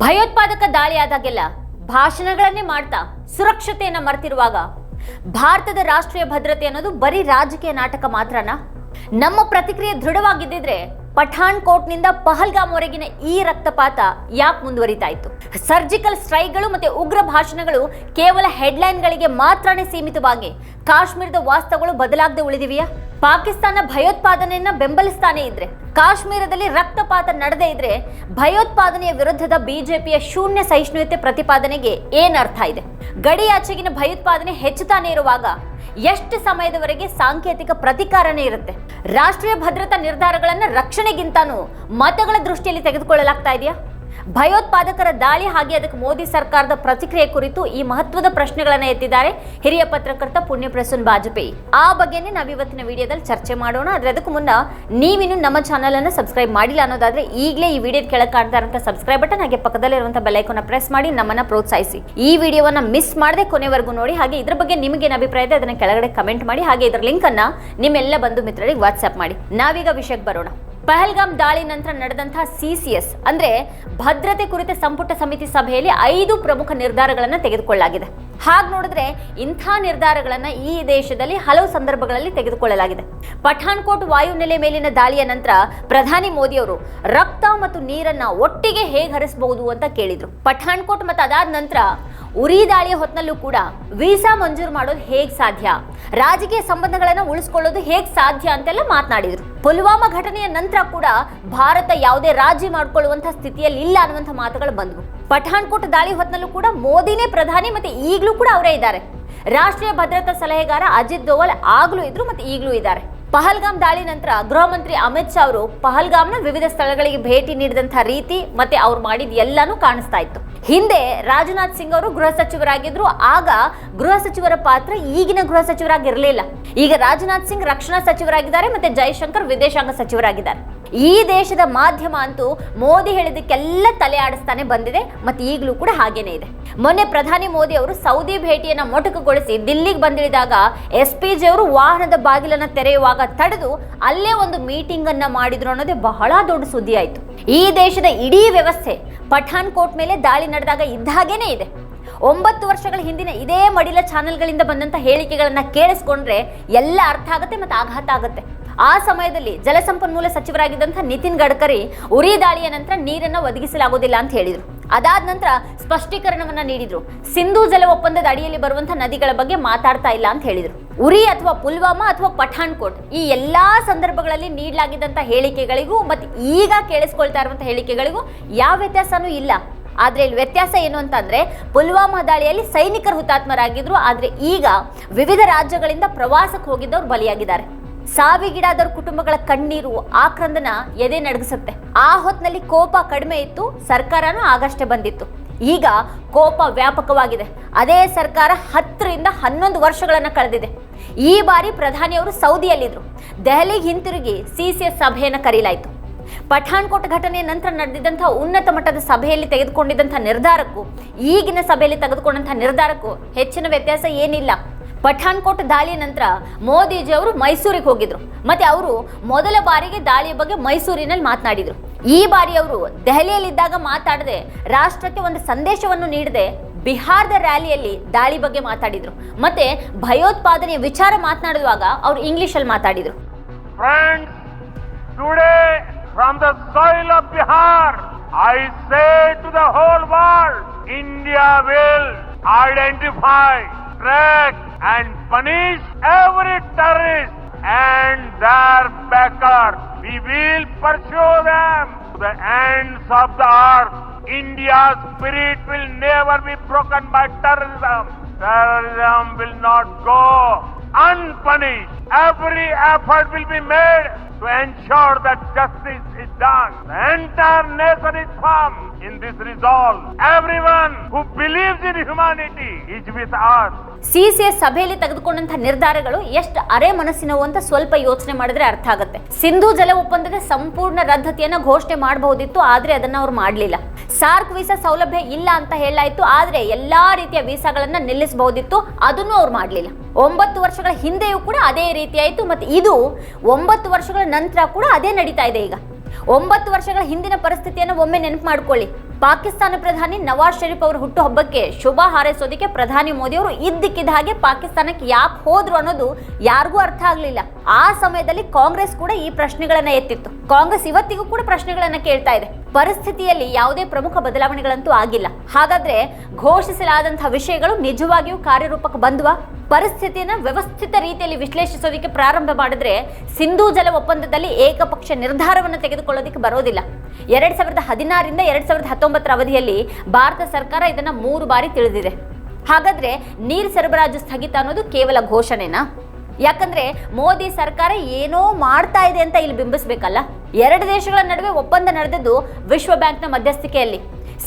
ಭಯೋತ್ಪಾದಕ ದಾಳಿಯಾದಾಗೆಲ್ಲ ಭಾಷಣಗಳನ್ನೇ ಮಾಡ್ತಾ ಸುರಕ್ಷತೆಯನ್ನ ಮರೆತಿರುವಾಗ ಭಾರತದ ರಾಷ್ಟ್ರೀಯ ಭದ್ರತೆ ಅನ್ನೋದು ಬರೀ ರಾಜಕೀಯ ನಾಟಕ ಮಾತ್ರನಾ? ನಮ್ಮ ಪ್ರತಿಕ್ರಿಯೆ ದೃಢವಾಗಿದ್ದಿದ್ರೆ ಪಠಾಣ್ ಕೋಟ್ನಿಂದ ಪಹಲ್ಗಾಮ್ವರೆಗಿನ ಈ ರಕ್ತಪಾತ ಯಾಕೆ ಮುಂದುವರಿತಾ ಇತ್ತು ಸರ್ಜಿಕಲ್ ಸ್ಟ್ರೈಕ್ಗಳು ಮತ್ತೆ ಉಗ್ರ ಭಾಷಣಗಳು ಕೇವಲ ಹೆಡ್ಲೈನ್ಗಳಿಗೆ ಮಾತ್ರನೇ ಸೀಮಿತವಾಗಿ ಕಾಶ್ಮೀರದ ವಾಸ್ತವಗಳು ಬದಲಾಗದೆ ಉಳಿದಿವೆಯಾ? ಪಾಕಿಸ್ತಾನ ಭಯೋತ್ಪಾದನೆಯನ್ನ ಬೆಂಬಲಿಸ್ತಾನೆ ಇದ್ರೆ, ಕಾಶ್ಮೀರದಲ್ಲಿ ರಕ್ತಪಾತ ನಡೆದೇ ಇದ್ರೆ ಭಯೋತ್ಪಾದನೆಯ ವಿರುದ್ಧದ ಬಿಜೆಪಿಯ ಶೂನ್ಯ ಸಹಿಷ್ಣುತೆ ಪ್ರತಿಪಾದನೆಗೆ ಏನರ್ಥ ಇದೆ? ಗಡಿಯಾಚೆಗಿನ ಭಯೋತ್ಪಾದನೆ ಹೆಚ್ಚುತ್ತಾನೆ ಇರುವಾಗ ಎಷ್ಟು ಸಮಯದವರೆಗೆ ಸಾಂಕೇತಿಕ ಪ್ರತಿಕಾರನೇ ಇರುತ್ತೆ? ರಾಷ್ಟ್ರೀಯ ಭದ್ರತಾ ನಿರ್ಧಾರಗಳನ್ನ ರಕ್ಷಣೆಗಿಂತಾನು ಮತಗಳ ದೃಷ್ಟಿಯಲ್ಲಿ ತೆಗೆದುಕೊಳ್ಳಲಾಗ್ತಾ ಇದೆಯಾ? ಭಯೋತ್ಪಾದಕರ ದಾಳಿ ಹಾಗೆ ಅದಕ್ಕೆ ಮೋದಿ ಸರ್ಕಾರದ ಪ್ರತಿಕ್ರಿಯೆ ಕುರಿತು ಈ ಮಹತ್ವದ ಪ್ರಶ್ನೆಗಳನ್ನು ಎತ್ತಿದ್ದಾರೆ. ಹಿರಿಯ ಪತ್ರಕರ್ತ ಪುಣ್ಯ ಪ್ರಸೂನ್ ಆ ಬಗ್ಗೆನೇ ನಾವು ಇವತ್ತಿನ ವಿಡಿಯೋದಲ್ಲಿ ಚರ್ಚೆ ಮಾಡೋಣ. ಆದರೆ ಅದಕ್ಕೂ ಮುನ್ನ ನೀವಿನ್ನು ನಮ್ಮ ಚಾನಲ್ ಅನ್ನು ಸಬ್ಸ್ಕ್ರೈಬ್ ಮಾಡಿಲ್ಲ ಅನ್ನೋದಾದ್ರೆ ಈಗಲೇ ಈ ವಿಡಿಯೋ ಕೆಳಗೆ ಕಾಣ್ತಾ ಸಬ್ಸ್ಕ್ರೈಬ್ ಬಟನ್ ಹಾಗೆ ಪಕ್ಕದಲ್ಲಿರುವಂತಹ ಬೆಲ್ ಐಕಾನ್ ಪ್ರೆಸ್ ಮಾಡಿ ನಮ್ಮನ್ನ ಪ್ರೋತ್ಸಾಹಿಸಿ. ಈ ವಿಡಿಯೋವನ್ನ ಮಿಸ್ ಮಾಡದೆ ಕೊನೆವರೆಗೂ ನೋಡಿ. ಹಾಗೆ ಇದ್ರ ಬಗ್ಗೆ ನಿಮಗೇನು ಅಭಿಪ್ರಾಯ ಇದೆ ಅದನ್ನ ಕೆಳಗಡೆ ಕಮೆಂಟ್ ಮಾಡಿ. ಹಾಗೆ ಇದರ ಲಿಂಕ್ ಅನ್ನ ನಿಮ್ಮೆಲ್ಲ ಬಂಧು ಮಿತ್ರರಿಗೆ ವಾಟ್ಸ್ಆಪ್ ಮಾಡಿ. ನಾವೀಗ ವಿಷಯಕ್ಕೆ ಬರೋಣ. ಪಹಲ್ಗಾಮ್ ದಾಳಿ ನಂತರ ನಡೆದಂತಹ ಸಿಸಿಎಸ್ ಅಂದ್ರೆ ಭದ್ರತೆ ಕುರಿತ ಸಂಪುಟ ಸಮಿತಿ ಸಭೆಯಲ್ಲಿ ಐದು ಪ್ರಮುಖ ನಿರ್ಧಾರಗಳನ್ನು ತೆಗೆದುಕೊಳ್ಳಲಾಗಿದೆ. ಹಾಗೆ ನೋಡಿದ್ರೆ ಇಂಥ ನಿರ್ಧಾರಗಳನ್ನ ಈ ದೇಶದಲ್ಲಿ ಹಲವು ಸಂದರ್ಭಗಳಲ್ಲಿ ತೆಗೆದುಕೊಳ್ಳಲಾಗಿದೆ. ಪಠಾಣ್ಕೋಟ್ ವಾಯುನೆಲೆ ಮೇಲಿನ ದಾಳಿಯ ನಂತರ ಪ್ರಧಾನಿ ಮೋದಿಯವರು ರಕ್ತ ಮತ್ತು ನೀರನ್ನ ಒಟ್ಟಿಗೆ ಹೇಗೆ ಹರಿಸಬಹುದು ಅಂತ ಕೇಳಿದ್ರು. ಪಠಾಣ್ಕೋಟ್ ಮತ್ತು ಅದಾದ ನಂತರ ಉರಿ ದಾಳಿಯ ಹೊತ್ತಿನಲ್ಲೂ ಕೂಡ ವೀಸಾ ಮಂಜೂರು ಮಾಡೋದು ಹೇಗೆ ಸಾಧ್ಯ? ರಾಜಕೀಯ ಸಂಬಂಧಗಳನ್ನು ಉಳಿಸ್ಕೊಳ್ಳೋದು ಹೇಗೆ ಸಾಧ್ಯ ಅಂತೆಲ್ಲ ಮಾತನಾಡಿದ್ರು. ಪುಲ್ವಾಮಾ ಘಟನೆಯ ನಂತರ ಕೂಡ ಭಾರತ ಯಾವುದೇ ರಾಜಿ ಮಾಡಿಕೊಳ್ಳುವಂತಹ ಸ್ಥಿತಿಯಲ್ಲಿ ಇಲ್ಲ ಅನ್ನುವಂಥ ಮಾತುಗಳು ಬಂದವು. ಪಠಾಣ್ಕೋಟ್ ದಾಳಿ ಹೊತ್ತಿನಲ್ಲೂ ಕೂಡ ಮೋದಿನೇ ಪ್ರಧಾನಿ ಮತ್ತೆ ಈಗಲೂ ಕೂಡ ಅವರೇ ಇದ್ದಾರೆ. ರಾಷ್ಟ್ರೀಯ ಭದ್ರತಾ ಸಲಹೆಗಾರ ಅಜಿತ್ ದೋವಲ್ ಆಗಲೂ ಇದ್ರು ಮತ್ತೆ ಈಗಲೂ ಇದ್ದಾರೆ. ಪಹಲ್ಗಾಮ್ ದಾಳಿ ನಂತರ ಗೃಹ ಮಂತ್ರಿ ಅಮಿತ್ ಶಾ ಅವರು ಪಹಲ್ಗಾಮ್ನ ವಿವಿಧ ಸ್ಥಳಗಳಿಗೆ ಭೇಟಿ ನೀಡಿದಂತಹ ರೀತಿ ಮತ್ತೆ ಅವ್ರು ಮಾಡಿದ ಎಲ್ಲಾನು ಕಾಣಿಸ್ತಾ ಇತ್ತು. ಹಿಂದೆ ರಾಜನಾಥ್ ಸಿಂಗ್ ಅವರು ಗೃಹ ಸಚಿವರಾಗಿದ್ರು, ಆಗ ಗೃಹ ಸಚಿವರ ಪಾತ್ರ ಈಗಿನ ಗೃಹ ಸಚಿವರಾಗಿರಲಿಲ್ಲ. ಈಗ ರಾಜನಾಥ್ ಸಿಂಗ್ ರಕ್ಷಣಾ ಸಚಿವರಾಗಿದ್ದಾರೆ, ಮತ್ತೆ ಜೈಶಂಕರ್ ವಿದೇಶಾಂಗ ಸಚಿವರಾಗಿದ್ದಾರೆ. ಈ ದೇಶದ ಮಾಧ್ಯಮ ಅಂತೂ ಮೋದಿ ಹೇಳಿದಕ್ಕೆಲ್ಲ ತಲೆ ಆಡಿಸ್ತಾನೆ ಬಂದಿದೆ, ಮತ್ತೆ ಈಗಲೂ ಕೂಡ ಹಾಗೇನೇ ಇದೆ. ಮೊನ್ನೆ ಪ್ರಧಾನಿ ಮೋದಿ ಅವರು ಸೌದಿ ಭೇಟಿಯನ್ನ ಮೊಟಕುಗೊಳಿಸಿ ದಿಲ್ಲಿಗೆ ಬಂದಿಳಿದಾಗ ಎಸ್ ಪಿ ಜಿ ಅವರು ವಾಹನದ ಬಾಗಿಲನ್ನ ತೆರೆಯುವಾಗ ತಡೆದು ಅಲ್ಲೇ ಒಂದು ಮೀಟಿಂಗ್ ಅನ್ನ ಮಾಡಿದ್ರು ಅನ್ನೋದೇ ಬಹಳ ದೊಡ್ಡ ಸುದ್ದಿ ಆಯ್ತು. ಈ ದೇಶದ ಇಡೀ ವ್ಯವಸ್ಥೆ ಪಠಾನ್ ಕೋಟ್ ಮೇಲೆ ದಾಳಿ ನಡೆದಾಗ ಇದ್ದ ಹಾಗೇನೇ ಇದೆ. ಒಂಬತ್ತು ವರ್ಷಗಳ ಹಿಂದಿನ ಇದೇ ಮಡಿಲ ಚಾನೆಲ್ಗಳಿಂದ ಬಂದಂತ ಹೇಳಿಕೆಗಳನ್ನು ಕೇಳಿಸ್ಕೊಂಡ್ರೆ ಎಲ್ಲ ಅರ್ಥ ಆಗುತ್ತೆ ಮತ್ತೆ ಆಘಾತ ಆಗುತ್ತೆ. ಆ ಸಮಯದಲ್ಲಿ ಜಲಸಂಪನ್ಮೂಲ ಸಚಿವರಾಗಿದ್ದಂಥ ನಿತಿನ್ ಗಡ್ಕರಿ ಉರಿ ದಾಳಿಯ ನಂತರ ನೀರನ್ನ ಒದಗಿಸಲಾಗುವುದಿಲ್ಲ ಅಂತ ಹೇಳಿದರು. ಅದಾದ ನಂತರ ಸ್ಪಷ್ಟೀಕರಣವನ್ನ ನೀಡಿದ್ರು. ಸಿಂಧೂ ಜಲ ಒಪ್ಪಂದದ ಅಡಿಯಲ್ಲಿ ಬರುವಂತಹ ನದಿಗಳ ಬಗ್ಗೆ ಮಾತಾಡ್ತಾ ಇಲ್ಲ ಅಂತ ಹೇಳಿದ್ರು. ಉರಿ ಅಥವಾ ಪುಲ್ವಾಮಾ ಅಥವಾ ಪಠಾಣ್ಕೋಟ್ ಈ ಎಲ್ಲಾ ಸಂದರ್ಭಗಳಲ್ಲಿ ನೀಡಲಾಗಿದ್ದಂಥ ಹೇಳಿಕೆಗಳಿಗೂ ಮತ್ತೆ ಈಗ ಕೇಳಿಸ್ಕೊಳ್ತಾ ಇರುವಂತಹ ಹೇಳಿಕೆಗಳಿಗೂ ಯಾವ ವ್ಯತ್ಯಾಸನೂ ಇಲ್ಲ. ಆದ್ರೆ ಇಲ್ಲಿ ವ್ಯತ್ಯಾಸ ಏನು ಅಂತಂದ್ರೆ ಪುಲ್ವಾಮಾ ದಾಳಿಯಲ್ಲಿ ಸೈನಿಕರು ಹುತಾತ್ಮರಾಗಿದ್ರು, ಆದ್ರೆ ಈಗ ವಿವಿಧ ರಾಜ್ಯಗಳಿಂದ ಪ್ರವಾಸಕ್ಕೆ ಹೋಗಿದ್ದವರು ಬಲಿಯಾಗಿದ್ದಾರೆ. ಸಾವಿಗೀಡಾದವ್ರ ಕುಟುಂಬಗಳ ಕಣ್ಣೀರು ಆಕ್ರಂದನ ಎದೆ ನಡಗಿಸುತ್ತೆ. ಆ ಹೊತ್ತಿನಲ್ಲಿ ಕೋಪ ಕಡಿಮೆ ಇತ್ತು, ಸರ್ಕಾರನೂ ಆಗಷ್ಟೇ ಬಂದಿತ್ತು. ಈಗ ಕೋಪ ವ್ಯಾಪಕವಾಗಿದೆ. ಅದೇ ಸರ್ಕಾರ ಹತ್ತರಿಂದ ಹನ್ನೊಂದು ವರ್ಷಗಳನ್ನ ಕಳೆದಿದೆ. ಈ ಬಾರಿ ಪ್ರಧಾನಿಯವರು ಸೌದಿಯಲ್ಲಿದ್ರು. ದೆಹಲಿಗೆ ಹಿಂತಿರುಗಿ ಸಿ ಸಿ ಎಸ್ ಸಭೆಯನ್ನು ಕರೆಯಲಾಯಿತು ಪಠಾಣ್ಕೋಟ್ ಘಟನೆಯ ನಂತರ ನಡೆದಿದ್ದಂತಹ ಉನ್ನತ ಮಟ್ಟದ ಸಭೆಯಲ್ಲಿ ತೆಗೆದುಕೊಂಡಿದ್ದಂಥ ನಿರ್ಧಾರಕ್ಕೂ, ಈಗಿನ ಸಭೆಯಲ್ಲಿ ತೆಗೆದುಕೊಂಡಂಥ ನಿರ್ಧಾರಕ್ಕೂ ಹೆಚ್ಚಿನ ವ್ಯತ್ಯಾಸ ಏನಿಲ್ಲ. ಪಠಾಣ್ಕೋಟ್ ದಾಳಿ ನಂತರ ಮೋದಿಜಿ ಅವರು ಮೈಸೂರಿಗೆ ಹೋಗಿದ್ರು. ಮತ್ತೆ ಅವರು ಮೊದಲ ಬಾರಿಗೆ ದಾಳಿಯ ಬಗ್ಗೆ ಮೈಸೂರಿನಲ್ಲಿ ಮಾತನಾಡಿದ್ರು. ಈ ಬಾರಿ ಅವರು ದೆಹಲಿಯಲ್ಲಿದ್ದಾಗ ಮಾತಾಡದೆ ರಾಷ್ಟ್ರಕ್ಕೆ ಒಂದು ಸಂದೇಶವನ್ನು ನೀಡದೆ ಬಿಹಾರದ ರ್ಯಾಲಿಯಲ್ಲಿ ದಾಳಿ ಬಗ್ಗೆ ಮಾತಾಡಿದ್ರು. ಮತ್ತೆ ಭಯೋತ್ಪಾದನೆಯ ವಿಚಾರ ಮಾತನಾಡುವಾಗ ಅವರು ಇಂಗ್ಲಿಷಲ್ಲಿ ಮಾತಾಡಿದ್ರು. India will identify, track and punish every terrorist and their backers. We will pursue them to the ends of the earth. India's spirit will never be broken by terrorism. Terrorism will not go unpunished. Every effort will be made to ensure that justice is done. The entire nation is firm in this resolve. Everyone who believes in humanity is with us. CCS ಸಭೆಯಲ್ಲಿ ತೆಗೆದುಕೊಂಡಂತಹ ನಿರ್ಧಾರಗಳು ಎಷ್ಟು ಅರೆ ಮನಸ್ಸಿನವು ಅಂತ ಸ್ವಲ್ಪ ಯೋಚನೆ ಮಾಡಿದ್ರೆ ಅರ್ಥ ಆಗುತ್ತೆ ಸಿಂಧು ಜಲ ಒಪ್ಪಂದದ ಸಂಪೂರ್ಣ ರದ್ದತಿಯನ್ನ ಘೋಷಣೆ ಮಾಡಬಹುದಿತ್ತು ಆದ್ರೆ ಅದನ್ನ ಅವ್ರು ಮಾಡಲಿಲ್ಲ ಸಾರ್ಕ್ ವೀಸಾ ಸೌಲಭ್ಯ ಇಲ್ಲ ಅಂತ ಹೇಳಲಾಯಿತು, ಆದರೆ ಎಲ್ಲಾ ರೀತಿಯ ವೀಸಾಗಳನ್ನು ನಿಲ್ಲಿಸಬಹುದಿತ್ತು. ಅದನ್ನು ಅವ್ರು ಮಾಡಲಿಲ್ಲ. ಒಂಬತ್ತು ವರ್ಷಗಳ ಹಿಂದೆಯೂ ಕೂಡ ಅದೇ ರೀತಿ ಆಯಿತು ಮತ್ತೆ ಇದು ಒಂಬತ್ತು ವರ್ಷಗಳ ನಂತರ ಕೂಡ ಅದೇ ನಡೀತಾ ಇದೆ ಈಗ. ಒಂಬತ್ತು ವರ್ಷಗಳ ಹಿಂದಿನ ಪರಿಸ್ಥಿತಿಯನ್ನು ಒಮ್ಮೆ ನೆನಪು ಮಾಡ್ಕೊಳ್ಳಿ. ಪಾಕಿಸ್ತಾನ ಪ್ರಧಾನಿ ನವಾಜ್ ಶರೀಫ್ ಅವರ ಹುಟ್ಟುಹಬ್ಬಕ್ಕೆ ಶುಭ ಹಾರೈಸೋದಕ್ಕೆ ಪ್ರಧಾನಿ ಮೋದಿ ಅವರು ಇದ್ದಕ್ಕಿದ್ದ ಹಾಗೆ ಪಾಕಿಸ್ತಾನಕ್ಕೆ ಯಾಕೆ ಹೋದ್ರು ಅನ್ನೋದು ಯಾರಿಗೂ ಅರ್ಥ ಆಗಲಿಲ್ಲ. ಆ ಸಮಯದಲ್ಲಿ ಕಾಂಗ್ರೆಸ್ ಕೂಡ ಈ ಪ್ರಶ್ನೆಗಳನ್ನ ಎತ್ತಿತ್ತು. ಕಾಂಗ್ರೆಸ್ ಇವತ್ತಿಗೂ ಕೂಡ ಪ್ರಶ್ನೆಗಳನ್ನ ಕೇಳ್ತಾ ಇದೆ. ಪರಿಸ್ಥಿತಿಯಲ್ಲಿ ಯಾವುದೇ ಪ್ರಮುಖ ಬದಲಾವಣೆಗಳಂತೂ ಆಗಿಲ್ಲ. ಹಾಗಾದ್ರೆ ಘೋಷಿಸಲಾದಂತಹ ವಿಷಯಗಳು ನಿಜವಾಗಿಯೂ ಕಾರ್ಯರೂಪಕ್ಕೆ ಬಂದ್ವಾ ಪರಿಸ್ಥಿತಿಯನ್ನು ವ್ಯವಸ್ಥಿತ ರೀತಿಯಲ್ಲಿ ವಿಶ್ಲೇಷಿಸೋದಕ್ಕೆ ಪ್ರಾರಂಭ ಮಾಡಿದ್ರೆ ಸಿಂಧೂ ಜಲ ಒಪ್ಪಂದದಲ್ಲಿ ಏಕಪಕ್ಷ ನಿರ್ಧಾರವನ್ನು ತೆಗೆದುಕೊಳ್ಳೋದಕ್ಕೆ ಬರೋದಿಲ್ಲ. ಎರಡ್ ಸಾವಿರದ ಹದಿನಾರರಿಂದ ಎರಡ್ ಸಾವಿರದ ಹತ್ತೊಂಬತ್ತರ ಅವಧಿಯಲ್ಲಿ ಭಾರತ ಸರ್ಕಾರ ಇದನ್ನ ಮೂರು ಬಾರಿ ತಿಳಿದಿದೆ. ಹಾಗಾದ್ರೆ ನೀರು ಸರಬರಾಜು ಸ್ಥಗಿತ ಅನ್ನೋದು ಕೇವಲ ಘೋಷಣೆನಾ? ಯಾಕಂದ್ರೆ ಮೋದಿ ಸರ್ಕಾರ ಏನೋ ಮಾಡ್ತಾ ಇದೆ ಅಂತ ಇಲ್ಲಿ ಬಿಂಬಿಸ್ಬೇಕಲ್ಲ. ಎರಡು ದೇಶಗಳ ನಡುವೆ ಒಪ್ಪಂದ ನಡೆದದ್ದು ವಿಶ್ವ ಬ್ಯಾಂಕ್ನ ಮಧ್ಯಸ್ಥಿಕೆಯಲ್ಲಿ.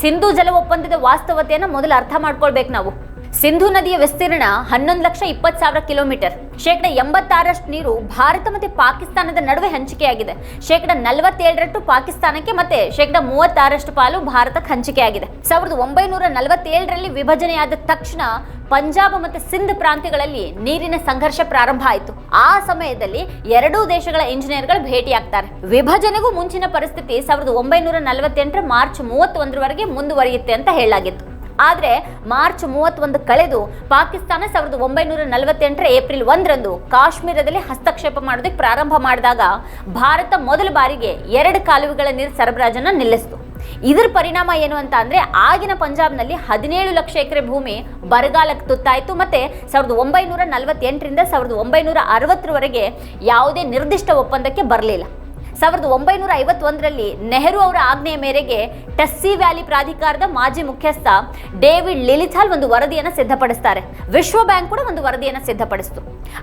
ಸಿಂಧೂ ಜಲ ಒಪ್ಪಂದದ ವಾಸ್ತವತೆಯನ್ನು ಮೊದಲು ಅರ್ಥ ಮಾಡ್ಕೊಳ್ಬೇಕು ನಾವು. ಸಿಂಧೂ ನದಿಯ ವಿಸ್ತೀರ್ಣ ಹನ್ನೊಂದು ಲಕ್ಷ ಇಪ್ಪತ್ತು ಸಾವಿರ ಕಿಲೋಮೀಟರ್. ಶೇಕಡ ಎಂಬತ್ತಾರಷ್ಟು ನೀರು ಭಾರತ ಮತ್ತು ಪಾಕಿಸ್ತಾನದ ನಡುವೆ ಹಂಚಿಕೆಯಾಗಿದೆ. ಶೇಕಡ ನಲವತ್ತೇಳರಷ್ಟು ಪಾಕಿಸ್ತಾನಕ್ಕೆ ಮತ್ತೆ ಶೇಕಡ ಮೂವತ್ತಾರಷ್ಟು ಪಾಲು ಭಾರತಕ್ಕೆ ಹಂಚಿಕೆಯಾಗಿದೆ. ಸಾವಿರದ ಒಂಬೈನೂರ ನಲವತ್ತೇಳರಲ್ಲಿ ವಿಭಜನೆಯಾದ ತಕ್ಷಣ ಪಂಜಾಬ್ ಮತ್ತು ಸಿಂಧ್ ಪ್ರಾಂತ್ಯಗಳಲ್ಲಿ ನೀರಿನ ಸಂಘರ್ಷ ಪ್ರಾರಂಭ ಆಯಿತು. ಆ ಸಮಯದಲ್ಲಿ ಎರಡೂ ದೇಶಗಳ ಇಂಜಿನಿಯರ್ಗಳು ಭೇಟಿಯಾಗ್ತಾರೆ. ವಿಭಜನೆಗೂ ಮುಂಚಿನ ಪರಿಸ್ಥಿತಿ ಸಾವಿರದ ಒಂಬೈನೂರ ನಲವತ್ತೆಂಟರ ಮಾರ್ಚ್ ಮೂವತ್ತೊಂದರವರೆಗೆ ಮುಂದುವರಿಯುತ್ತೆ ಅಂತ ಹೇಳಲಾಗಿತ್ತು. ಆದರೆ ಮಾರ್ಚ್ ಮೂವತ್ತೊಂದು ಕಳೆದು ಪಾಕಿಸ್ತಾನ ಸಾವಿರದ ಒಂಬೈನೂರ ನಲವತ್ತೆಂಟರ ಏಪ್ರಿಲ್ ಒಂದರಂದು ಕಾಶ್ಮೀರದಲ್ಲಿ ಹಸ್ತಕ್ಷೇಪ ಮಾಡೋದಕ್ಕೆ ಪ್ರಾರಂಭ ಮಾಡಿದಾಗ ಭಾರತ ಮೊದಲ ಬಾರಿಗೆ ಎರಡು ಕಾಲುವೆಗಳ ನೀರು ಸರಬರಾಜನ್ನು ನಿಲ್ಲಿಸಿತು. ಇದರ ಪರಿಣಾಮ ಏನು ಅಂತ ಅಂದರೆ ಆಗಿನ ಪಂಜಾಬ್ನಲ್ಲಿ ಹದಿನೇಳು ಲಕ್ಷ ಎಕರೆ ಭೂಮಿ ಬರಗಾಲಕ್ಕೆ ತುತ್ತಾಯಿತು ಮತ್ತೆ ಸಾವಿರದ ಒಂಬೈನೂರ ನಲವತ್ತೆಂಟರಿಂದ ಸಾವಿರದ ಒಂಬೈನೂರ ಅರವತ್ತರವರೆಗೆ ಯಾವುದೇ ನಿರ್ದಿಷ್ಟ ಒಪ್ಪಂದಕ್ಕೆ ಬರಲಿಲ್ಲ. ಸಾವಿರದ ಒಂಬೈನೂರ ಐವತ್ತೊಂದರಲ್ಲಿ ನೆಹರು ಅವರ ಆಜ್ಞೆಯ ಮೇರೆಗೆ ಟಸ್ಸಿ ವ್ಯಾಲಿ ಪ್ರಾಧಿಕಾರದ ಮಾಜಿ ಮುಖ್ಯಸ್ಥ ಡೇವಿಡ್ ಲಿಲಿಥಾಲ್ ಒಂದು ವರದಿಯನ್ನು ಸಿದ್ಧಪಡಿಸ್ತಾರೆ. ವಿಶ್ವ ಬ್ಯಾಂಕ್ ಕೂಡ ಒಂದು ವರದಿಯನ್ನು ಸಿದ್ಧಪಡಿಸಿತು.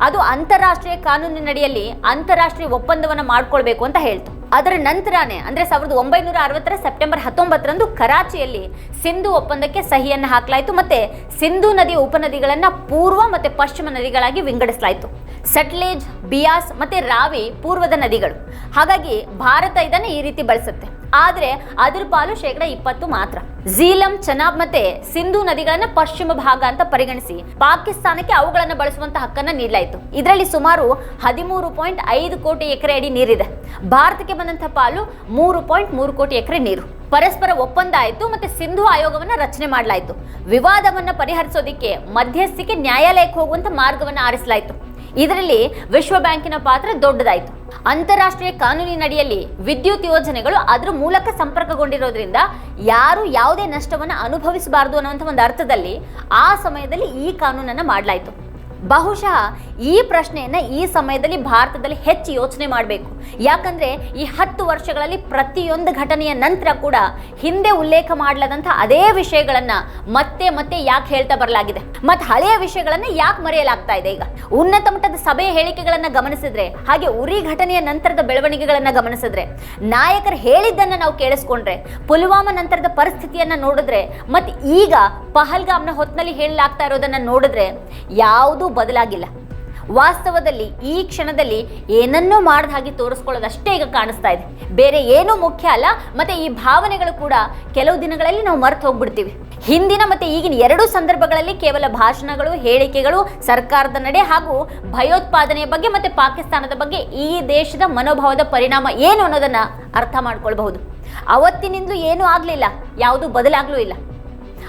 ಅದು ಅಂತಾರಾಷ್ಟ್ರೀಯ ಕಾನೂನಿನಡಿಯಲ್ಲಿ ಅಂತಾರಾಷ್ಟ್ರೀಯ ಒಪ್ಪಂದವನ್ನು ಮಾಡಿಕೊಳ್ಬೇಕು ಅಂತ ಹೇಳ್ತು. ಅದರ ನಂತರನೇ ಅಂದರೆ ಸಾವಿರದ ಒಂಬೈನೂರ ಅರವತ್ತರ ಸೆಪ್ಟೆಂಬರ್ ಹತ್ತೊಂಬತ್ತರಂದು ಕರಾಚಿಯಲ್ಲಿ ಸಿಂಧು ಒಪ್ಪಂದಕ್ಕೆ ಸಹಿಯನ್ನು ಹಾಕಲಾಯಿತು ಮತ್ತು ಸಿಂಧು ನದಿಯ ಉಪನದಿಗಳನ್ನು ಪೂರ್ವ ಮತ್ತು ಪಶ್ಚಿಮ ನದಿಗಳಾಗಿ ವಿಂಗಡಿಸಲಾಯಿತು. ಸಟ್ಲೇಜ್, ಬಿಯಾಸ್ ಮತ್ತು ರಾವಿ ಪೂರ್ವದ ನದಿಗಳು. ಹಾಗಾಗಿ ಭಾರತ ಇದನ್ನು ಈ ರೀತಿ ಬಳಸುತ್ತೆ. ಆದರೆ ಅದ್ರ ಪಾಲು ಶೇಕಡ ಇಪ್ಪತ್ತು ಮಾತ್ರ. ಝೀಲಂ, ಚನಾಬ್ ಮತ್ತೆ ಸಿಂಧು ನದಿಗಳನ್ನ ಪಶ್ಚಿಮ ಭಾಗ ಅಂತ ಪರಿಗಣಿಸಿ ಪಾಕಿಸ್ತಾನಕ್ಕೆ ಅವುಗಳನ್ನು ಬಳಸುವಂತ ಹಕ್ಕನ್ನ ನೀಡಲಾಯಿತು. ಇದರಲ್ಲಿ ಸುಮಾರು ಹದಿಮೂರು ಪಾಯಿಂಟ್ ಐದು ಕೋಟಿ ಎಕರೆ ಅಡಿ ನೀರಿದೆ. ಭಾರತಕ್ಕೆ ಬಂದಂತಹ ಪಾಲು ಮೂರು ಪಾಯಿಂಟ್ ಮೂರು ಕೋಟಿ ಎಕರೆ ನೀರು. ಪರಸ್ಪರ ಒಪ್ಪಂದ ಆಯಿತು ಮತ್ತೆ ಸಿಂಧು ಆಯೋಗವನ್ನ ರಚನೆ ಮಾಡಲಾಯಿತು. ವಿವಾದವನ್ನ ಪರಿಹರಿಸೋದಿಕ್ಕೆ ಮಧ್ಯಸ್ಥಿಕೆ ನ್ಯಾಯಾಲಯಕ್ಕೆ ಹೋಗುವಂತ ಮಾರ್ಗವನ್ನ ಆರಿಸಲಾಯಿತು. ಇದರಲ್ಲಿ ವಿಶ್ವ ಬ್ಯಾಂಕಿನ ಪಾತ್ರ ದೊಡ್ಡದಾಯಿತು. ಅಂತಾರಾಷ್ಟ್ರೀಯ ಕಾನೂನಿನಡಿಯಲ್ಲಿ ವಿದ್ಯುತ್ ಯೋಜನೆಗಳು ಅದರ ಮೂಲಕ ಸಂಪರ್ಕಗೊಂಡಿರೋದ್ರಿಂದ ಯಾರು ಯಾವುದೇ ನಷ್ಟವನ್ನು ಅನುಭವಿಸಬಾರದು ಅನ್ನುವಂಥ ಒಂದು ಅರ್ಥದಲ್ಲಿ ಆ ಸಮಯದಲ್ಲಿ ಈ ಕಾನೂನನ್ನು ಮಾಡಲಾಯಿತು. ಬಹುಶಃ ಈ ಪ್ರಶ್ನೆಯನ್ನು ಈ ಸಮಯದಲ್ಲಿ ಭಾರತದಲ್ಲಿ ಹೆಚ್ಚು ಯೋಚನೆ ಮಾಡಬೇಕು. ಯಾಕಂದರೆ ಈ ಹತ್ತು ವರ್ಷಗಳಲ್ಲಿ ಪ್ರತಿಯೊಂದು ಘಟನೆಯ ನಂತರ ಕೂಡ ಹಿಂದೆ ಉಲ್ಲೇಖ ಮಾಡಲಾದಂಥ ಅದೇ ವಿಷಯಗಳನ್ನು ಮತ್ತೆ ಮತ್ತೆ ಯಾಕೆ ಹೇಳ್ತಾ ಬರಲಾಗಿದೆ? ಮತ್ತು ಹಳೆಯ ವಿಷಯಗಳನ್ನು ಯಾಕೆ ಮರೆಯಲಾಗ್ತಾ ಇದೆ ಈಗ? ಉನ್ನತ ಮಟ್ಟದ ಸಭೆಯ ಹೇಳಿಕೆಗಳನ್ನು ಗಮನಿಸಿದ್ರೆ, ಹಾಗೆ ಉರಿ ಘಟನೆಯ ನಂತರದ ಬೆಳವಣಿಗೆಗಳನ್ನು ಗಮನಿಸಿದ್ರೆ, ನಾಯಕರು ಹೇಳಿದ್ದನ್ನು ನಾವು ಕೇಳಿಸ್ಕೊಂಡ್ರೆ, ಪುಲ್ವಾಮಾ ನಂತರದ ಪರಿಸ್ಥಿತಿಯನ್ನು ನೋಡಿದ್ರೆ, ಮತ್ತು ಈಗ ಪಹಲ್ಗಾಮ್ನ ಹೊತ್ತಿನಲ್ಲಿ ಹೇಳಲಾಗ್ತಾ ಇರೋದನ್ನು ನೋಡಿದ್ರೆ, ಯಾವುದೂ ಬದಲಾಗಿಲ್ಲ. ವಾಸ್ತವದಲ್ಲಿ ಈ ಕ್ಷಣದಲ್ಲಿ ಏನನ್ನೂ ಮಾಡದ ಹಾಗೆ ತೋರಿಸ್ಕೊಳ್ಳೋದಷ್ಟೇ ಈಗ ಕಾಣಿಸ್ತಾ ಇದೆ. ಬೇರೆ ಏನೂ ಮುಖ್ಯ ಅಲ್ಲ, ಮತ್ತೆ ಈ ಭಾವನೆಗಳು ಕೂಡ ಕೆಲವು ದಿನಗಳಲ್ಲಿ ನಾವು ಮರೆತು ಹೋಗ್ಬಿಡ್ತೀವಿ. ಹಿಂದಿನ ಮತ್ತೆ ಈಗಿನ ಎರಡೂ ಸಂದರ್ಭಗಳಲ್ಲಿ ಕೇವಲ ಭಾಷಣಗಳು, ಹೇಳಿಕೆಗಳು, ಸರ್ಕಾರದ ನಡೆ ಹಾಗೂ ಭಯೋತ್ಪಾದನೆಯ ಬಗ್ಗೆ ಮತ್ತೆ ಪಾಕಿಸ್ತಾನದ ಬಗ್ಗೆ ಈ ದೇಶದ ಮನೋಭಾವದ ಪರಿಣಾಮ ಏನು ಅನ್ನೋದನ್ನ ಅರ್ಥ ಮಾಡ್ಕೊಳ್ಬಹುದು. ಅವತ್ತಿನಿಂದಲೂ ಏನೂ ಆಗಲಿಲ್ಲ, ಯಾವುದೂ ಬದಲಾಗಲೂ ಇಲ್ಲ.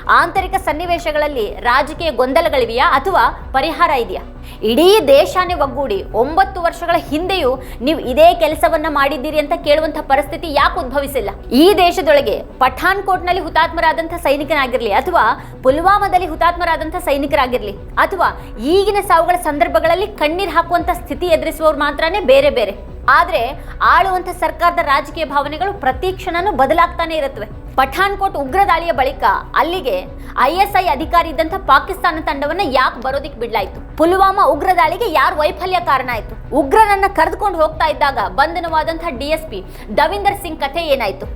ಆಂತರಿಕ ಸನ್ನಿವೇಶಗಳಲ್ಲಿ ರಾಜಕೀಯ ಗೊಂದಲಗಳಿವೆಯಾ ಅಥವಾ ಪರಿಹಾರ ಇದೆಯಾ? ಇಡೀ ದೇಶಾನೇ ಒಗ್ಗೂಡಿ ಒಂಬತ್ತು ವರ್ಷಗಳ ಹಿಂದೆಯೂ ನೀವು ಇದೇ ಕೆಲಸವನ್ನ ಮಾಡಿದ್ದೀರಿ ಅಂತ ಕೇಳುವಂತಹ ಪರಿಸ್ಥಿತಿ ಯಾಕೆ ಉದ್ಭವಿಸಿಲ್ಲ? ಈ ದೇಶದೊಳಗೆ ಪಠಾನ್ಕೋಟ್ನಲ್ಲಿ ಹುತಾತ್ಮರಾದಂಥ ಸೈನಿಕನಾಗಿರ್ಲಿ ಅಥವಾ ಪುಲ್ವಾಮಾದಲ್ಲಿ ಹುತಾತ್ಮರಾದಂಥ ಸೈನಿಕರಾಗಿರ್ಲಿ ಅಥವಾ ಈಗಿನ ಸಾವುಗಳ ಸಂದರ್ಭಗಳಲ್ಲಿ ಕಣ್ಣೀರು ಹಾಕುವಂತ ಸ್ಥಿತಿ ಎದುರಿಸುವವರು ಮಾತ್ರನೇ ಬೇರೆ ಬೇರೆ. ಆದ್ರೆ ಆಳುವಂತ ಸರ್ಕಾರದ ರಾಜಕೀಯ ಭಾವನೆಗಳು ಪ್ರತಿ ಕ್ಷಣನೂ ಬದಲಾಗ್ತಾನೆ ಇರುತ್ತವೆ. ಪಠಾನ್ಕೋಟ್ ಉಗ್ರ ದಾಳಿಯ ಬಳಿಕ ಅಲ್ಲಿಗೆ ಐಎಸ್ಐ ಅಧಿಕಾರಿ ಇದ್ದಂಥ ಪಾಕಿಸ್ತಾನ ತಂಡವನ್ನ ಯಾಕೆ ಬರೋದಿಕ್ ಬಿಡ್ಲಾಯ್ತು? ಪುಲ್ವಾಮಾ ಉಗ್ರ ದಾಳಿಗೆ ಯಾರು ವೈಫಲ್ಯ ಕಾರಣ ಆಯ್ತು? ಉಗ್ರನನ್ನ ಕರೆದುಕೊಂಡು ಹೋಗ್ತಾ ಇದ್ದಾಗ ಬಂಧನವಾದಂತಹ ಡಿಎಸ್ಪಿ ದವೀಂದರ್ ಸಿಂಗ್ ಕಥೆ ಏನಾಯ್ತು?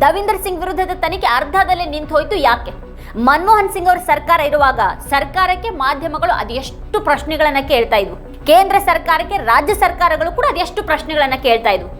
ದವೀಂದರ್ ಸಿಂಗ್ ವಿರುದ್ಧದ ತನಿಖೆ ಅರ್ಧದಲ್ಲೇ ನಿಂತು ಹೋಯ್ತು ಯಾಕೆ? ಮನಮೋಹನ್ ಸಿಂಗ್ ಅವರ ಸರ್ಕಾರ ಇರುವಾಗ ಸರ್ಕಾರಕ್ಕೆ ಮಾಧ್ಯಮಗಳು ಅದೆಷ್ಟು ಪ್ರಶ್ನೆಗಳನ್ನ ಕೇಳ್ತಾ ಇದ್ವು. ಕೇಂದ್ರ ಸರ್ಕಾರಕ್ಕೆ ರಾಜ್ಯ ಸರ್ಕಾರಗಳು ಕೂಡ ಅದೆಷ್ಟು ಪ್ರಶ್ನೆಗಳನ್ನ ಕೇಳ್ತಾ ಇದ್ವು.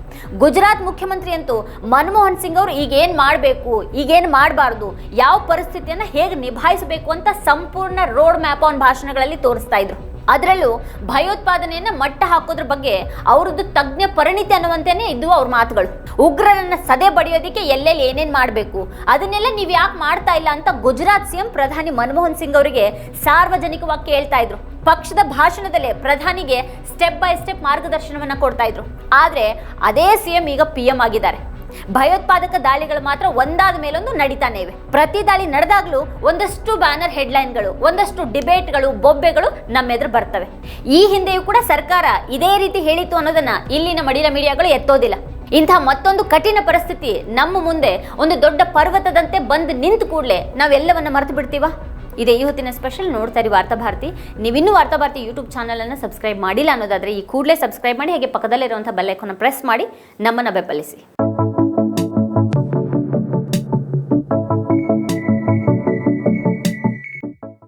ಗುಜರಾತ್ ಮುಖ್ಯಮಂತ್ರಿ ಅಂತೂ ಮನಮೋಹನ್ ಸಿಂಗ್ ಅವರು ಈಗೇನ್ ಮಾಡಬೇಕು, ಈಗೇನ್ ಮಾಡಬಾರ್ದು, ಯಾವ ಪರಿಸ್ಥಿತಿಯನ್ನ ಹೇಗೆ ನಿಭಾಯಿಸಬೇಕು ಅಂತ ಸಂಪೂರ್ಣ ರೋಡ್ ಮ್ಯಾಪ್ ಅವನ ಭಾಷಣಗಳಲ್ಲಿ ತೋರಿಸ್ತಾ ಇದ್ರು. ಅದರಲ್ಲೂ ಭಯೋತ್ಪಾದನೆಯನ್ನ ಮಟ್ಟ ಹಾಕೋದ್ರ ಬಗ್ಗೆ ಅವರದ್ದು ತಜ್ಞ ಪರಿಣಿತಿ ಅನ್ನುವಂತೆಯೇ ಇದ್ದು ಅವ್ರ ಮಾತುಗಳು. ಉಗ್ರರನ್ನ ಸದೆ ಬಡಿಯೋದಕ್ಕೆ ಎಲ್ಲೆಲ್ಲಿ ಏನೇನು ಮಾಡಬೇಕು? ಅದನ್ನೆಲ್ಲ ನೀವು ಯಾಕೆ ಮಾಡ್ತಾ ಇಲ್ಲ ಅಂತ ಗುಜರಾತ್ ಸಿಎಂ ಪ್ರಧಾನಿ ಮನಮೋಹನ್ ಸಿಂಗ್ ಅವರಿಗೆ ಸಾರ್ವಜನಿಕವಾಗಿ ಕೇಳ್ತಾ ಇದ್ರು. ಪಕ್ಷದ ಭಾಷಣದಲ್ಲೇ ಪ್ರಧಾನಿಗೆ ಸ್ಟೆಪ್ ಬೈ ಸ್ಟೆಪ್ ಮಾರ್ಗದರ್ಶನವನ್ನ ಕೊಡ್ತಾ ಇದ್ರು. ಆದ್ರೆ ಅದೇ ಸಿಎಂ ಈಗ ಪಿ ಎಂ ಆಗಿದ್ದಾರೆ. ಭಯೋತ್ಪಾದಕ ದಾಳಿಗಳು ಮಾತ್ರ ಒಂದಾದ ಮೇಲೊಂದು ನಡೀತಾನೆ ಇವೆ. ಪ್ರತಿ ದಾಳಿ ನಡೆದಾಗಲೂ ಒಂದಷ್ಟು ಬ್ಯಾನರ್ ಹೆಡ್ಲೈನ್ಗಳು, ಒಂದಷ್ಟು ಡಿಬೇಟ್ಗಳು, ಬೊಬ್ಬೆಗಳು ನಮ್ಮೆದುರು ಬರ್ತವೆ. ಈ ಹಿಂದೆಯೂ ಕೂಡ ಸರ್ಕಾರ ಇದೇ ರೀತಿ ಹೇಳಿತ್ತು ಅನ್ನೋದನ್ನ ಇಲ್ಲಿನ ಮಡಿಲ ಮೀಡಿಯಾಗಳು ಎತ್ತೋದಿಲ್ಲ. ಇಂತಹ ಮತ್ತೊಂದು ಕಠಿಣ ಪರಿಸ್ಥಿತಿ ನಮ್ಮ ಮುಂದೆ ಒಂದು ದೊಡ್ಡ ಪರ್ವತದಂತೆ ಬಂದು ನಿಂತು ಕೂಡಲೇ ನಾವೆಲ್ಲವನ್ನ ಮರೆತು ಬಿಡ್ತೀವ? ಇದೇ ಈ ಹೊತ್ತಿನ ಸ್ಪೆಷಲ್ ನೋಡ್ತಾ ಇರಿ ವಾರ್ತಾ ಭಾರತಿ. ನೀವಿನ್ನೂ ವಾರ್ತಾ ಭಾರತಿ ಯೂಟ್ಯೂಬ್ ಚಾನಲನ್ನು ಸಬ್ಸ್ಕ್ರೈಬ್ ಮಾಡಿಲ್ಲ ಅನ್ನೋದಾದ್ರೆ ಈ ಕೂಡಲೇ ಸಬ್ಸ್ಕ್ರೈಬ್ ಮಾಡಿ, ಹಾಗೆ ಪಕ್ಕದಲ್ಲಿರುವಂಥ ಬೆಲ್ಲೈಕನ್ನು ಪ್ರೆಸ್ ಮಾಡಿ ನಮ್ಮನ್ನು ಬೆಂಬಲಿಸಿ.